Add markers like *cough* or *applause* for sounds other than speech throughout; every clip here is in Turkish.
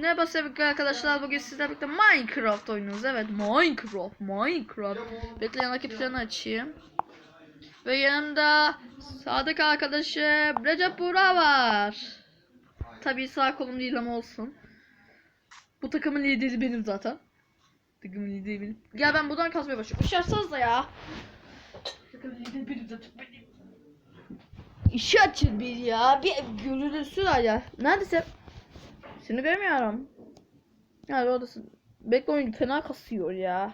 Ne basabilik arkadaşlar bugün sizlerle birlikte Minecraft oynuyoruz. Evet Minecraft, Minecraft. Bekle yanındaki planı açayım. Ve yanımda Sadık arkadaşım Recep Buğra var. Tabii sağ kolum değil ama olsun. Bu takımın lideri benim zaten. Takımın lideri benim. Gel ben buradan kazmaya başlıyorum. İş da ya. Takımın lideri benim zaten benim. İşi açın bir ya. Bir görülürsün ya. Neredesin? Seni görmüyorum. Ya oradasın. Bekle oyun fena kasıyor ya.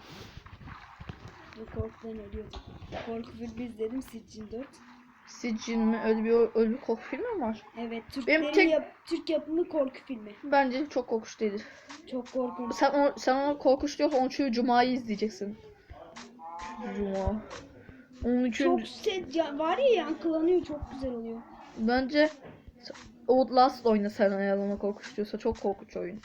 Bu korkudan ölüyordum. Korku filmi izledim Sitchin 4. Sicin mi? Öyle bir, öyle bir korku filmi mi var? Evet Benim Türklerin tek- yap- Türk yapımı korku filmi. Bence çok korkunç değildir. Çok korkunç. Sen, o, sen ona korkunç diyorsan onun için Cuma'yı izleyeceksin. Cuma. Onun için Çok set ya, var ya yankılanıyor çok güzel oluyor. bence Outlast oyna sen eğer ona korkunç diyorsa. Çok korkunç oyun.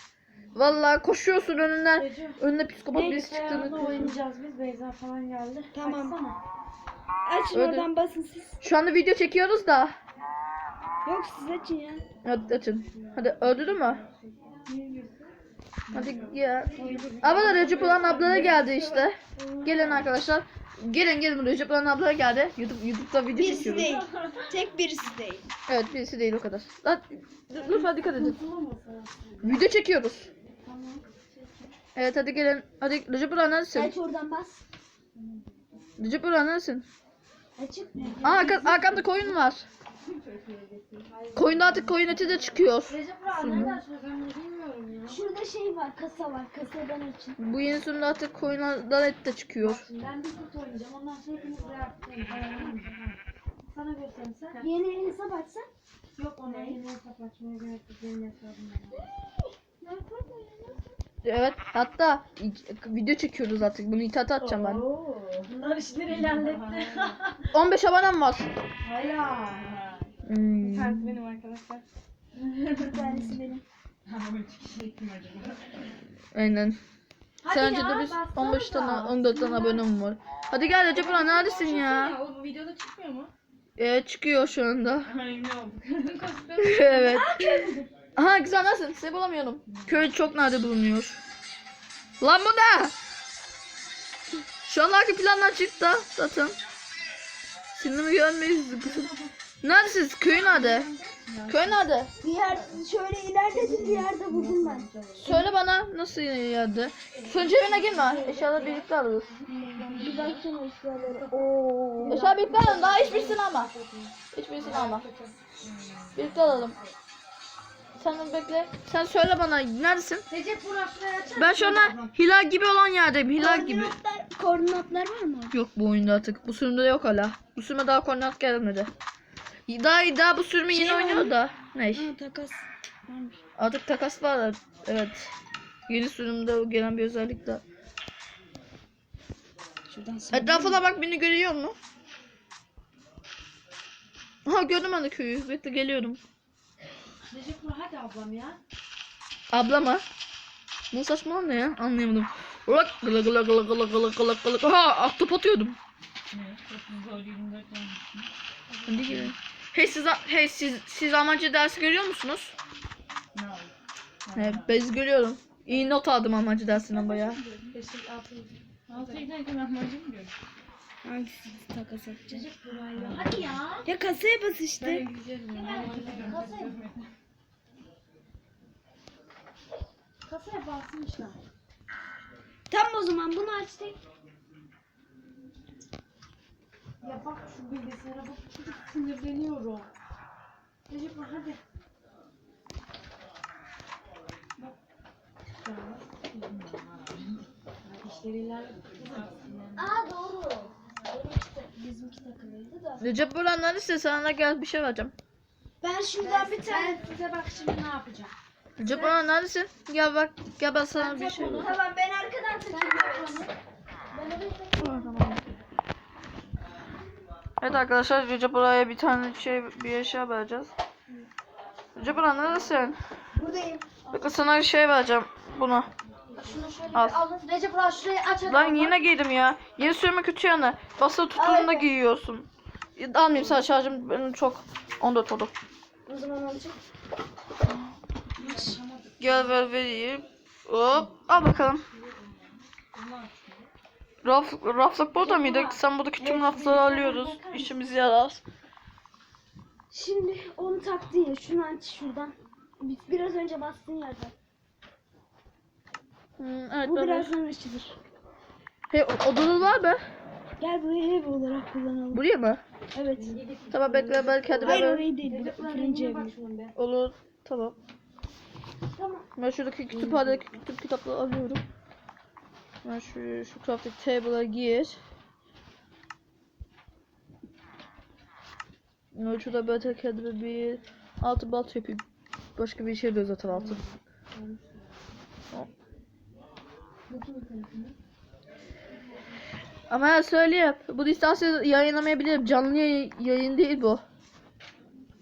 Vallahi koşuyorsun önünden. Önüne psikopat birisi çıktığını. Bilgisayarda oynayacağız biz. Beyza falan geldi. Tamam. Açsana. Açın Öyle. oradan basın siz. Şu anda video çekiyoruz da. Yok siz açın ya. Hadi açın. Hadi öldürdün mü? Hadi gel. Abla Recep olan ablaya geldi işte. Gelin arkadaşlar. Gelin gelin Recep olan ablaya geldi. YouTube YouTube'da video Birisi çekiyoruz. değil. Tek birisi değil. Evet birisi değil o kadar. Lan, lütfen dikkat edin. Video çekiyoruz. Tamam. Evet hadi gelin. Hadi Recep Ulan neredesin? Aç oradan bas. Recep Ulan neredesin? Açık. Aa arka, arkamda koyun var. Koyunda artık koyun eti de çıkıyor. Recep Burak nereden? Bunu ya. Şurada şey var kasa var. Kasadan açın. Bu yeni sürümde artık koyunlardan et de çıkıyor. Şimdi ben bir kurt oynayacağım. Ondan sonra hepiniz de yaptım. Sana göstereyim sen. Yeni hesap açsan. Yok ona yeni hesap açmaya gerek yok. Benim hesabım var. Evet hatta video çekiyoruz artık. Bunu internete atacağım ben. Oo, Bunlar işleri ilerletti. 15 *laughs* abonem var. Hayır. Hmm. Tanesi benim arkadaşlar. Bir tanesi benim. Aynen. Hadi Sence ya, de biz baksana 15 tane da. 14 tane abonem var. Hadi gel Recep Ulan neredesin ya? O videoda çıkmıyor mu? Ee, çıkıyor şu anda. Emin olduk. *laughs* Kostüm. evet. Aha güzel nasılsın? Seni bulamıyorum. Köy çok nerede bulunuyor? Lan bu ne? Şu an arka plandan çıktı zaten. Şimdi mi görmeyiz? Neredesiniz? Köy nerede? Köy nerede? Diğer şöyle ilerledim bir yerde buldum ben. Söyle bana nasıl yerde? Son cebine girme. Eşyaları birlikte alırız. Bir baksana eşyalara. Oo. Eşya birlikte alalım. Daha hiçbirisini alma. Hiçbirisini alma. Birlikte alalım. Sen bekle. Sen söyle bana neredesin? Recep Burak şuraya açar Ben şu anda hilal gibi olan yerdeyim. Hilal gibi. Koordinatlar, koordinatlar var mı? Yok bu oyunda artık. Bu sürümde yok hala. Bu sürüme daha koordinat gelmedi. Daha daha bu sürümü yeni Şey var oynuyor da. Ne? Ha takas. Varmış. Artık takas var. Evet. Yeni sürümde gelen bir özellik sonra. Etrafına bak beni görüyor mu? Ha gördüm ben de köyü. Bekle geliyorum. Recep hadi ablam ya. Abla mı? Bu saçma ne ya? Anlayamadım. Bırak gıla gıla gıla gıla gıla gıla gıla. Ha ahtapot yiyordum. Hadi gelin. Hey siz hey siz siz Almanca dersi görüyor musunuz? Evet, ben görüyorum. İyi not aldım Almanca dersinden bayağı. Beşik altı. Altı giderken amacım diyor. Hangisi takas atacağız? Hadi ya. Ya kasaya bas işte. Kasaya basmışlar. Tamam o zaman bunu açtık. Ya bak şu bilgisayara bak. Çok sinirleniyorum. Recep Burak hadi. Bak. İşleri ilerletti. Aa doğru. Bizimki takılıydı da. Recep Buran neredesin? Sana da gel bir şey vereceğim. Ben şuradan bir tane. Ben size bak şimdi ne yapacağım. Recep Buran neredesin? Gel bak gel ben sana bir şey vereceğim. Tamam ben arkadan takıyorum. Evet arkadaşlar Recep Buran'a bir tane şey bir eşya vereceğiz. Recep Buran neredesin? Buradayım. Bakın sana şey vereceğim. Bunu. Şunu şöyle Al. bir alın. Recep Burak şurayı aç hadi. Lan yine giydim ya. Yeni sürme kötü yanı. Basılı tuttuğunda giyiyorsun. Almayayım sana şarjım benim çok 14 oldu. O zaman alacak. Gel ver vereyim. Hop al bakalım. Raf, raflık burada mıydı? Sen buradaki tüm rafları alıyoruz. İşimize yarar. Şimdi onu taktın ya. Şunu aç şuradan. Bi- Biraz önce bastığın yerden. Hmm, evet Bu böyle. birazdan açılır. Hey, o- odanın var mı? Gel burayı ev olarak kullanalım. Buraya mı? Evet. Tamam bekle ben kendime Hayır orayı değil. Bu fırıncı evi. Olur. Tamam. Tamam. Ben şuradaki kütüphanedeki kütüp kitapları alıyorum. Ben şu, şu crafting table'a gir. Şurada böyle kendime bir altı balt yapayım. Başka bir şey de zaten altın. Hop. Ama söyleyeyim. Bu isterseniz yayınlamayabilirim. Canlı yayın, yayın değil bu.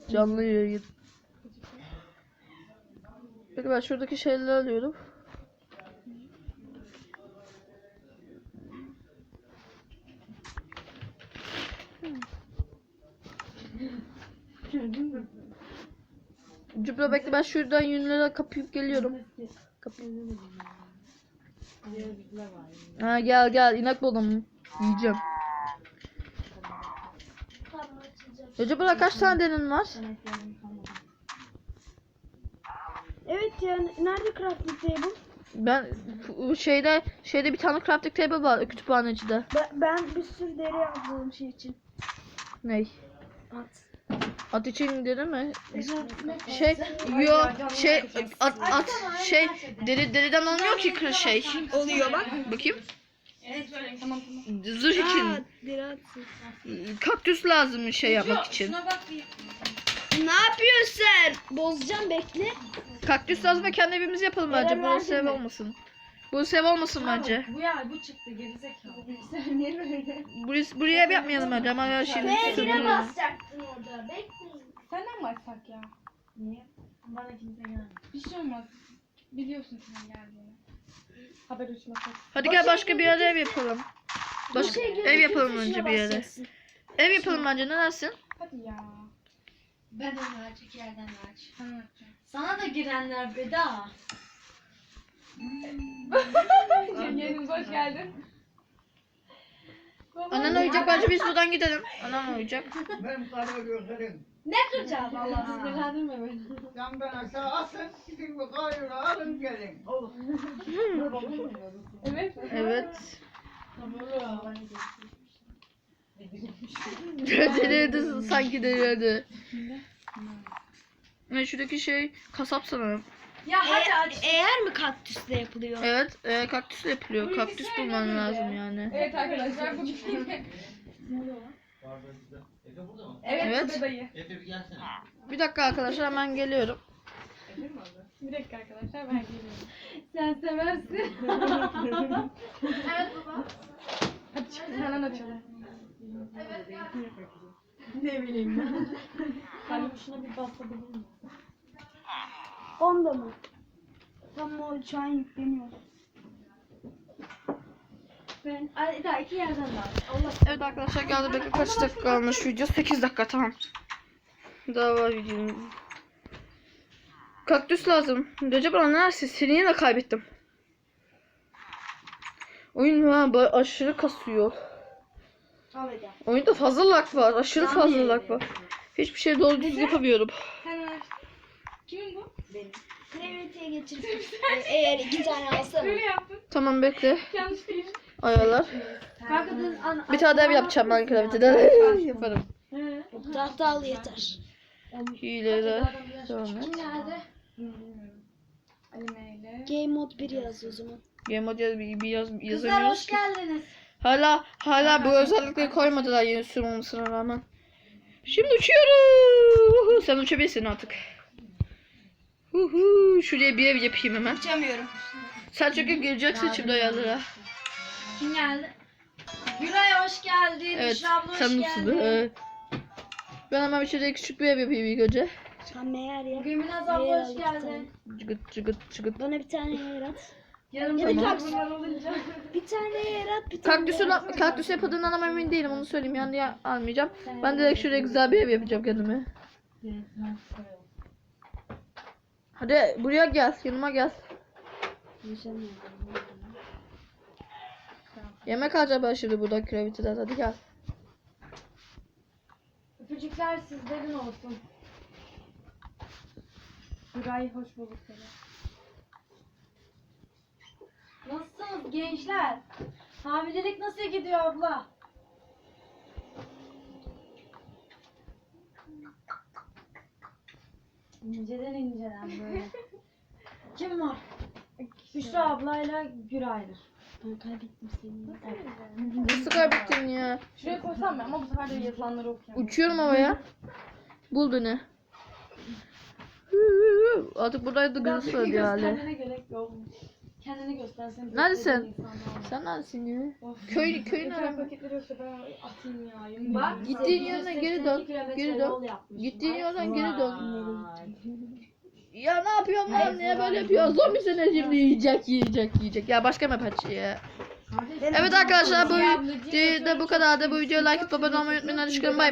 Canlı yayın. Peki ben şuradaki şeyleri alıyorum. Cübra bekle ben şuradan yünleri kapayıp geliyorum. Kapı- Ha gel gel inek buldum. Yiyeceğim. Cübra kaç tane denin var? Evet ya nerede crafting table? Ben şeyde şeyde bir tane crafting table var kütüphanecide. Ben, ben bir sürü deri yaptım şey için. Ney? At. At için dedi mi? Şey, yo, şey, at, at, şey, deri, deriden olmuyor ki kır şey. Oluyor bak. Bakayım. Evet böyle tamam tamam. Zırh için. Kaktüs lazım şey yapmak için. Şuna bak bir. Ne yapıyorsun sen? Bozacağım bekle. Kaktüs lazım ve kendi evimizi yapalım bence. Bu mi? olmasın. Bu sev olmasın bence. Bu ya bu çıktı gerizekalı. Sen niye böyle? Buraya, buraya ev yapmayalım bence ama ya şimdi sürüyorum. basacaktın orada. Bekle. Senden mi açsak ya? Niye? Bana kimse gelmedi. Bir şey olmaz. Biliyorsun sen geldiğini. Haber uçması. Hadi gel başka bir yere ev yapalım. Başka ev yapalım önce bir yere. Ev yapalım bence ne dersin? Hadi ya. Ben onu aç, iki yerden aç. Sen açacaksın. Sana da girenler bedava. Yengenimiz hoş geldin. Anan uyuyacak bence biz buradan gidelim. Anan uyuyacak. Benim karımı gösterin. Ne kıracağım Allah sinirlendirme beni. Yandan aşağı atın, gidin bu kayığı alın gelin. Olur. Evet. Evet. Delirdi sanki delirdi. Ne şuradaki şey kasap sanırım. Ya hadi aç. Eğer mi kaktüsle yapılıyor? Evet, e, kaktüsle yapılıyor. Kaktüs bulman lazım yani. Evet arkadaşlar bugün *laughs* Evet, Evet. evet. dayı. Bir dakika arkadaşlar hemen geliyorum. Bir dakika arkadaşlar ben geliyorum. Sen seversin. *laughs* evet baba. Hadi çık senden açalım. Ne bileyim ben. *laughs* Ben şuna bir basabilir miyim? Onda mı? Tamam o an yükleniyor. Ben daha iki yerden de aç. Allah Evet arkadaşlar geldi bekle kaç dakika kalmış video? 8 dakika tamam. Daha var videonun. Kaktüs lazım. Recep bana neredesin? Seni yine kaybettim. Oyun ha aşırı kasıyor. Oyunda fazla lag var. Aşırı fazla lag var. Hiçbir şey doğru düzgün yapamıyorum. Kimin bu? Kremitiye geçirip e, eğer iki tane alsana. Böyle yaptın. Tamam bekle. Yanlış değil. Ayarlar. Kanka dün an Bir tane daha yapacağım Minecraft'te. *laughs* Yaparım. Tahta al yeter. Hileler. Devam et. Game mode 1 yaz o zaman. Game mode yaz, bir, bir yaz, Kızlar yazamıyoruz hoş ki. geldiniz. Hala hala bu özellikleri koymadılar yeni sürüm olmasına rağmen. Şimdi uçuyorum. Sen uçabilirsin artık. Huhu, şuraya bir ev yapayım hemen. Uçamıyorum. Sen çünkü gireceksin şimdi ayarlara. Kim geldi? Güray hoş geldin. Evet. Büşra abla hoş Sen nasıl? geldin. Ee, ben hemen bir şuraya küçük bir ev yapayım ilk önce. Ha meğer ya. Gülminaz abla hoş geldin. Cıgıt cıgıt cıgıt. Bana bir tane yer at. Yanımda Ya da kaktüs. bunlar olunca. Bir tane yer at. Bir tane Kaktüsün, yer at. kaktüs yapıldığından ama emin değilim onu söyleyeyim yani ya, almayacağım. Ben direkt şuraya güzel bir ev yapacağım kendime. Hadi buraya gel. Yanıma gel. Yemek ben şimdi burada graviteden. Hadi gel. Öpücükler sizlerin olsun. Güray hoş bulduk seni. Nasılsınız gençler? Hamilelik nasıl gidiyor abla? İnceden inceden böyle. *laughs* Kim var? Büşra ablayla Güray'dır. Ben kaybettim seni. Nasıl kaybettin ya? Şuraya koysam mı? Ama bu sefer de yazılanları okuyamam. Uçuyorum havaya. Bul beni. *laughs* Artık burada da gözüküyor bir hali. Kendine gerek yok. Kendini göstersen. Neredesin? Sen neredesin ya? Köy, köyün Ekran arası. paketleri yoksa ben atayım ya. yemin Bak ederim. Gittiğin yerine geri dön. Geri dön. Gittiğin yerden geri dön. Ya ne yapıyorsun lan? Niye böyle yapıyorsun? Zombi seni şimdi yiyecek, yiyecek, yiyecek. Ya başka map aç ya. Evet arkadaşlar bu videoda bu kadar da bu videoya like atıp abone olmayı unutmayın. Hadi çıkalım bay.